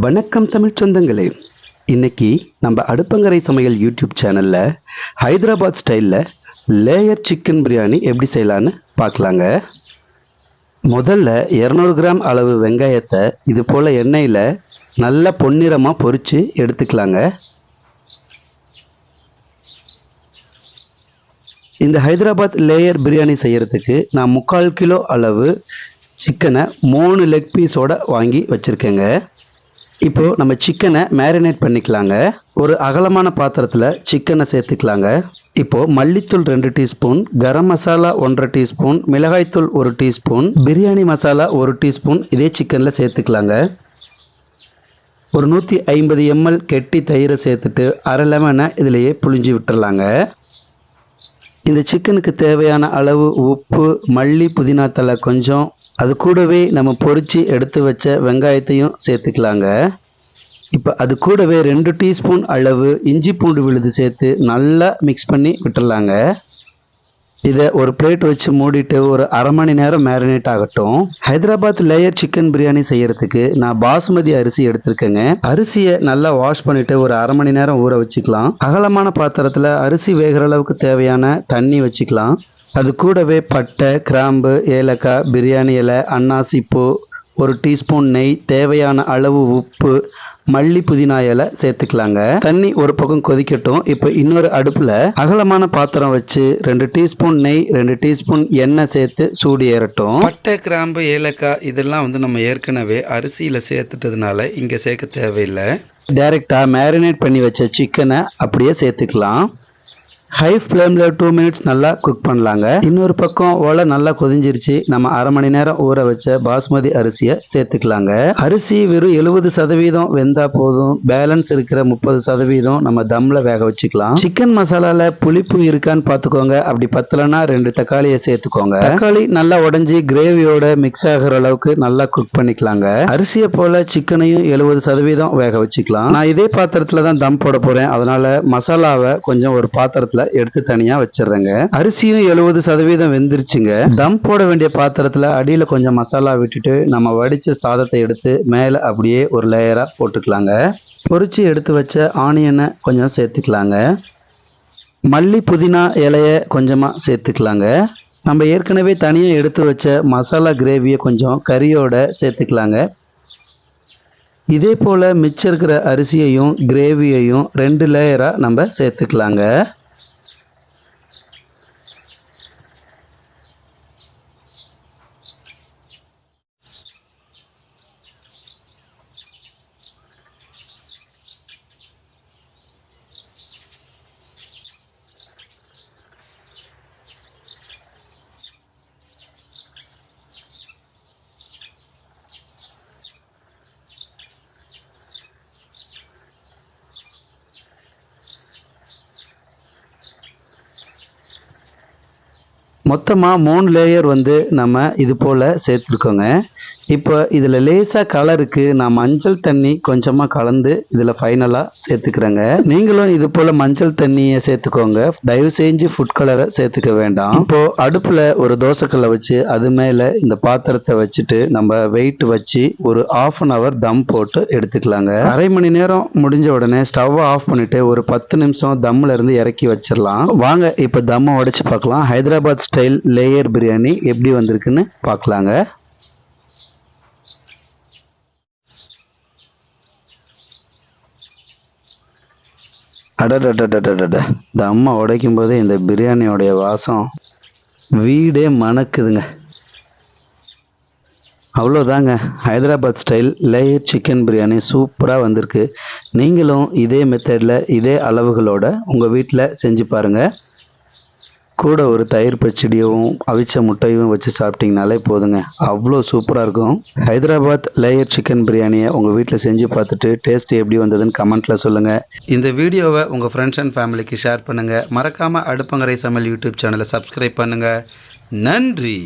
வணக்கம் தமிழ் சொந்தங்களே. இன்னைக்கு நம்ம அடுப்பங்கரை சமையல் யூடியூப் சேனலில் ஹைதராபாத் ஸ்டைலில் லேயர் சிக்கன் பிரியாணி எப்படி செய்யலான்னு பார்க்கலாங்க. முதல்ல இரநூறு கிராம் அளவு வெங்காயத்தை இது போல் எண்ணெயில் நல்லா பொன்னிறமாக பொரித்து எடுத்துக்கலாங்க. இந்த ஹைதராபாத் லேயர் பிரியாணி செய்கிறதுக்கு நான் முக்கால் கிலோ அளவு சிக்கனை மூணு லெக் பீஸோட வாங்கி வச்சுருக்கேங்க. இப்போது நம்ம சிக்கனை மேரினேட் பண்ணிக்கலாங்க. ஒரு அகலமான பாத்திரத்தில் சிக்கனை சேர்த்துக்கலாங்க. இப்போது மல்லித்தூள் ரெண்டு டீஸ்பூன் கரம் மசாலா ஒன்றரை டீஸ்பூன் மிளகாய்த்தூள் ஒரு டீஸ்பூன் பிரியாணி மசாலா ஒரு டீஸ்பூன் இதே சிக்கனில் சேர்த்துக்கலாங்க. ஒரு நூற்றி ஐம்பது எம்எல் கெட்டி தயிரை சேர்த்துட்டு அரை லெமனை இதிலேயே புழிஞ்சு விட்டுறலாங்க. இந்த சிக்கனுக்கு தேவையான அளவு உப்பு மல்லி புதினா தலை கொஞ்சம். அது கூடவே நம்ம பொறிச்சு எடுத்து வச்ச வெங்காயத்தையும் சேர்த்துக்கலாங்க. இப்போ அது கூடவே ரெண்டு டீஸ்பூன் அளவு இஞ்சி பூண்டு விழுது சேர்த்து நல்லா மிக்ஸ் பண்ணி விட்டுடலாங்க. இதை ஒரு பிளேட் வச்சு மூடிட்டு ஒரு அரை மணி நேரம் மேரினேட் ஆகட்டும். ஹைதராபாத் லேயர் சிக்கன் பிரியாணி செய்யறதுக்கு நான் பாசுமதி அரிசி எடுத்திருக்கேங்க. அரிசியை நல்லா வாஷ் பண்ணிட்டு ஒரு அரை மணி நேரம் ஊற வச்சுக்கலாம். அகலமான பாத்திரத்தில் அரிசி வேகிற அளவுக்கு தேவையான தண்ணி வச்சுக்கலாம். அது கூடவே பட்டை கிராம்பு ஏலக்காய் பிரியாணி இலை அன்னாசி பூ ஒரு டீஸ்பூன் நெய் தேவையான அளவு உப்பு மல்லி புதினா இலை சேர்த்துக்கலாங்க. தண்ணி ஒரு பக்கம் கொதிக்கட்டும். இப்போ இன்னொரு அடுப்பில் அகலமான பாத்திரம் வச்சு ரெண்டு டீஸ்பூன் நெய் ரெண்டு டீஸ்பூன் எண்ணெய் சேர்த்து சூடு ஏறட்டும். பட்டை கிராம்பு ஏலக்காய் இதெல்லாம் வந்து நம்ம ஏற்கனவே அரிசியில் சேர்த்துட்டதுனால இங்கே சேர்க்க தேவையில்லை. டைரெக்டாக மேரினேட் பண்ணி வச்ச சிக்கனை அப்படியே சேர்த்துக்கலாம். ஹை ஃப்ளேமில் டூ மினிட்ஸ் நல்லா குக் பண்ணலாங்க. இன்னொரு பக்கம் ஓலை நல்லா கொதிஞ்சிருச்சு. நம்ம அரை மணி நேரம் ஊற வச்ச பாஸ்மதி அரிசியை சேர்த்துக்கலாங்க. அரிசி வெறும் எழுபது சதவீதம் வெந்தா போதும். பேலன்ஸ் இருக்கிற முப்பது சதவீதம் நம்ம தம்ல வேக வச்சுக்கலாம். சிக்கன் மசாலால புளிப்பு இருக்கான்னு பார்த்துக்கோங்க. அப்படி பத்தலன்னா ரெண்டு தக்காளியை சேர்த்துக்கோங்க. தக்காளி நல்லா உடஞ்சி கிரேவியோட மிக்ஸ் ஆகிற அளவுக்கு நல்லா குக் பண்ணிக்கலாங்க. அரிசியை போல சிக்கனையும் எழுபது சதவீதம் வேக வச்சுக்கலாம். நான் இதே பாத்திரத்துல தான் தம் போட போறேன். அதனால மசாலாவை கொஞ்சம் ஒரு பாத்திரத்துல எடுத்து தனியா வச்சிடுறேங்க. அரிசியும் எழுபது சதவீதம் வெந்துருச்சுங்க. தம் போட வேண்டிய பாத்திரத்துல அடியில கொஞ்சம் மசாலா விட்டுட்டு நம்ம வடிச்ச சாதத்தை எடுத்து மேல அப்படியே ஒரு லேயரா போட்டுக்கலாங்க. பொரிச்சு எடுத்து வச்ச ஆனியனை கொஞ்சம் சேர்த்துக்கலாங்க. மல்லி புதினா இலைய கொஞ்சமாக சேர்த்துக்கலாங்க. நம்ம ஏற்கனவே தனியாக எடுத்து வச்ச மசாலா கிரேவியை கொஞ்சம் கறியோட சேர்த்துக்கலாங்க. இதே போல் மிச்சம் இருக்கிற அரிசியையும் கிரேவியையும் ரெண்டு லேயராக நம்ம சேர்த்துக்கலாங்க. மொத்தமாக மூணு லேயர் வந்து நம்ம இது போல் சேர்த்துருக்கோங்க. இப்போ இதில் லேசாக கலருக்கு நான் மஞ்சள் தண்ணி கொஞ்சமாக கலந்து இதில் ஃபைனலாக சேர்த்துக்கிறேங்க. நீங்களும் இது போல் மஞ்சள் தண்ணியை சேர்த்துக்கோங்க. தயவு செஞ்சு ஃபுட் கலரை சேர்த்துக்க வேண்டாம். இப்போது அடுப்பில் ஒரு தோசைக்கல்லை வச்சு அது மேலே இந்த பாத்திரத்தை வச்சுட்டு நம்ம வெயிட் வச்சு ஒரு ஆஃப் அன் ஹவர் தம் போட்டு எடுத்துக்கலாங்க. அரை மணி நேரம் முடிஞ்ச உடனே ஸ்டவ்வை ஆஃப் பண்ணிட்டு ஒரு பத்து நிமிஷம் தம்மில் இருந்து இறக்கி வச்சிடலாம். வாங்க இப்போ தம்மை உடைச்சு பார்க்கலாம். ஹைதராபாத் ஸ்டைல் லேயர் பிரியாணி எப்படி வந்திருக்குன்னு பார்க்கலாங்க. அடடடடடட இந்த அம்மா உடைக்கும் போதே இந்த பிரியாணியோடைய வாசம் வீடே மணக்குதுங்க. அவ்வளோதாங்க Hyderabad style layer chicken biryani சூப்பராக வந்திருக்கு. நீங்களும் இதே மெத்தடில் இதே அளவுகளோட உங்கள் வீட்டில் செஞ்சு பாருங்கள் கூட ஒரு தயிர் பச்சடியும் அவிச்ச முட்டையும் வச்சு சாப்பிட்டீங்கனாலே போதுங்க. அவ்வளோ சூப்பராக இருக்கும். ஹைதராபாத் லேயர் சிக்கன் பிரியாணியை உங்கள் வீட்டில் செஞ்சு பார்த்துட்டு டேஸ்ட் எப்படி வந்ததுன்னு கமெண்ட்டில் சொல்லுங்கள் இந்த வீடியோவை உங்கள் ஃப்ரெண்ட்ஸ் அண்ட் ஃபேமிலிக்கு ஷேர் பண்ணுங்கள் மறக்காமல் அடுப்பங்கரை சமையல் யூடியூப் சேனலை சப்ஸ்கிரைப் பண்ணுங்கள் நன்றி.